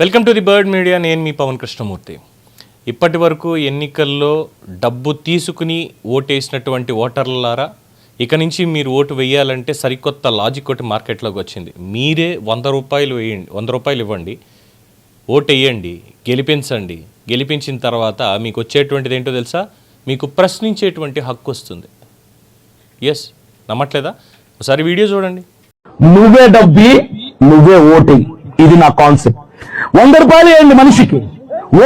Welcome to the bird media నేను మీ పవన్ కృష్ణమూర్తి. ఇప్పటి వరకు ఎన్నికల్లో డబ్బు తీసుకుని ఓటేసినటువంటి ఓటర్లారా ఇక నుంచి మీరు ఓటు వేయాలంటే సరికొత్త లాజిక్ ఒకటి మార్కెట్లోకి వచ్చింది. మీరే వంద రూపాయలు వేయండి వంద రూపాయలు ఇవ్వండి ఓటు వేయండి గెలిపించండి. గెలిపించిన తర్వాత మీకు వచ్చేటువంటిది ఏంటో తెలుసా? మీకు ప్రశ్నించేటువంటి హక్కు వస్తుంది. ఎస్ నమ్మట్లేదా? ఒకసారి వీడియో చూడండి. నువ్వే డబ్బి నువ్వే ఓటింగ్ ఇది నా కాన్సెప్ట్ వంద రూపాయలు వేయండి మనిషికి.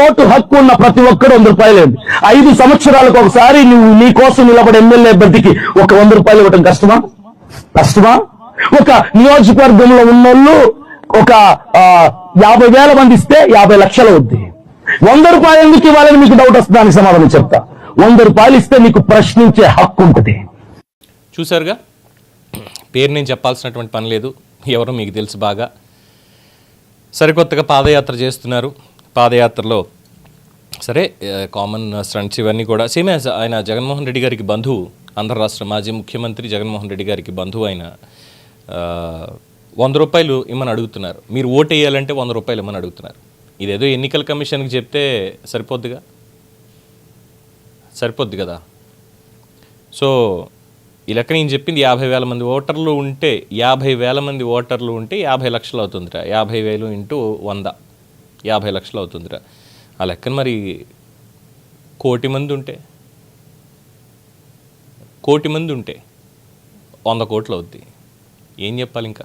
ఓటు హక్కు ఉన్న ప్రతి ఒక్కరు వంద రూపాయలు వేయండి. ఐదు సంవత్సరాలకు ఒకసారి నువ్వు నీ కోసం నిలబడే ఎమ్మెల్యే అభ్యర్థికి ఒక వంద రూపాయలు ఇవ్వటం కష్టమా? కష్టమా? ఒక నియోజకవర్గంలో ఉన్నోళ్ళు ఒక యాభై వేల మంది ఇస్తే యాభై లక్షలు అవుద్ది. వంద రూపాయలు ఎందుకు ఇవ్వాలని మీకు డౌట్ వస్తుంది? దానికి సమాధానం చెప్తా. వంద రూపాయలు ఇస్తే మీకు ప్రశ్నించే హక్కు ఉంటుంది. చూసారుగా పేరు నేను చెప్పాల్సినటువంటి పని లేదు. ఎవరో మీకు తెలుసు బాగా. సరికొత్తగా పాదయాత్ర చేస్తున్నారు. పాదయాత్రలో సరే కామన్ స్టంట్స్ ఇవన్నీ కూడా సేమ్ యాజ్ ఆయన జగన్మోహన్ రెడ్డి గారికి బంధువు ఆంధ్ర రాష్ట్ర మాజీ ముఖ్యమంత్రి జగన్మోహన్ రెడ్డి గారికి బంధువు ఆయన వంద రూపాయలు ఇమ్మని అడుగుతున్నారు. మీరు ఓటు వేయాలంటే వంద రూపాయలు ఇమ్మని అడుగుతున్నారు. ఇదేదో ఎన్నికల కమిషన్కి చెప్తే సరిపోద్దిగా? సరిపోద్ది కదా? సో ఈ లెక్క నేను చెప్పింది యాభై వేల మంది ఓటర్లు ఉంటే యాభై వేల మంది ఓటర్లు ఉంటే యాభై లక్షలు అవుతుందిరా. యాభై వేలు ఇంటూ వంద. యాభై లక్షలు అవుతుందిరా. ఆ లెక్కన మరి కోటి మంది ఉంటే కోటి మంది ఉంటే వంద కోట్లు అవుద్ది. ఏం చెప్పాలి ఇంకా?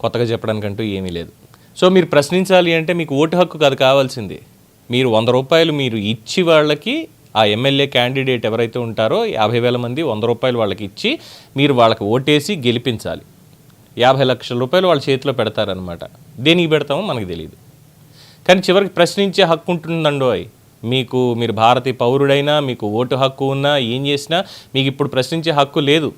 కొత్తగా చెప్పడానికంటూ ఏమీ లేదు. సో మీరు ప్రశ్నించాలి అంటే మీకు ఓటు హక్కు కాదు కావాల్సింది. మీరు వంద రూపాయలు మీరు ఇచ్చి వాళ్ళకి ఆ ఎమ్మెల్యే క్యాండిడేట్ ఎవరైతే ఉంటారో యాభై వేల మంది వంద రూపాయలు వాళ్ళకి ఇచ్చి మీరు వాళ్ళకి ఓటేసి గెలిపించాలి. యాభై లక్షల రూపాయలు వాళ్ళ చేతిలో పెడతారనమాట దేనికి పెడతామో మనకు తెలియదు కానీ చివరికి ప్రశ్నించే హక్కు ఉంటుందండో మీకు మీరు భారతీయ పౌరుడైనా మీకు ఓటు హక్కు ఉన్నా ఏం చేసినా మీకు ఇప్పుడు ప్రశ్నించే హక్కు లేదు.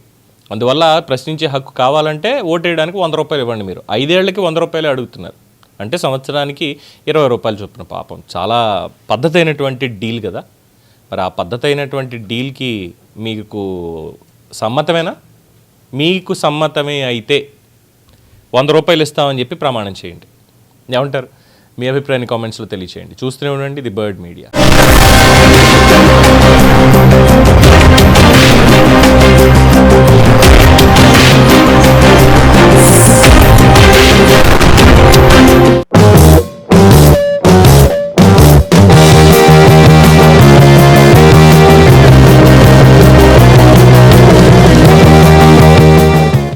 అందువల్ల ప్రశ్నించే హక్కు కావాలంటే ఓటేయడానికి వంద రూపాయలు ఇవ్వండి మీరు. ఐదేళ్ళకి వంద రూపాయలు అడుగుతున్నారు. అంటే సంవత్సరానికి ఇరవై రూపాయలు చొప్పున పాపం. చాలా పద్ధతి అయినటువంటి డీల్ కదా. మరి ఆ పద్ధతి అయినటువంటి డీల్కి మీకు సమ్మతమేనా? మీకు సమ్మతమే అయితే వంద రూపాయలు ఇస్తామని చెప్పి ప్రమాణం చేయండి. ఏమంటారు? మీ అభిప్రాయాన్ని కామెంట్స్లో తెలియచేయండి. చూస్తూనే ఉండండి. The bird media.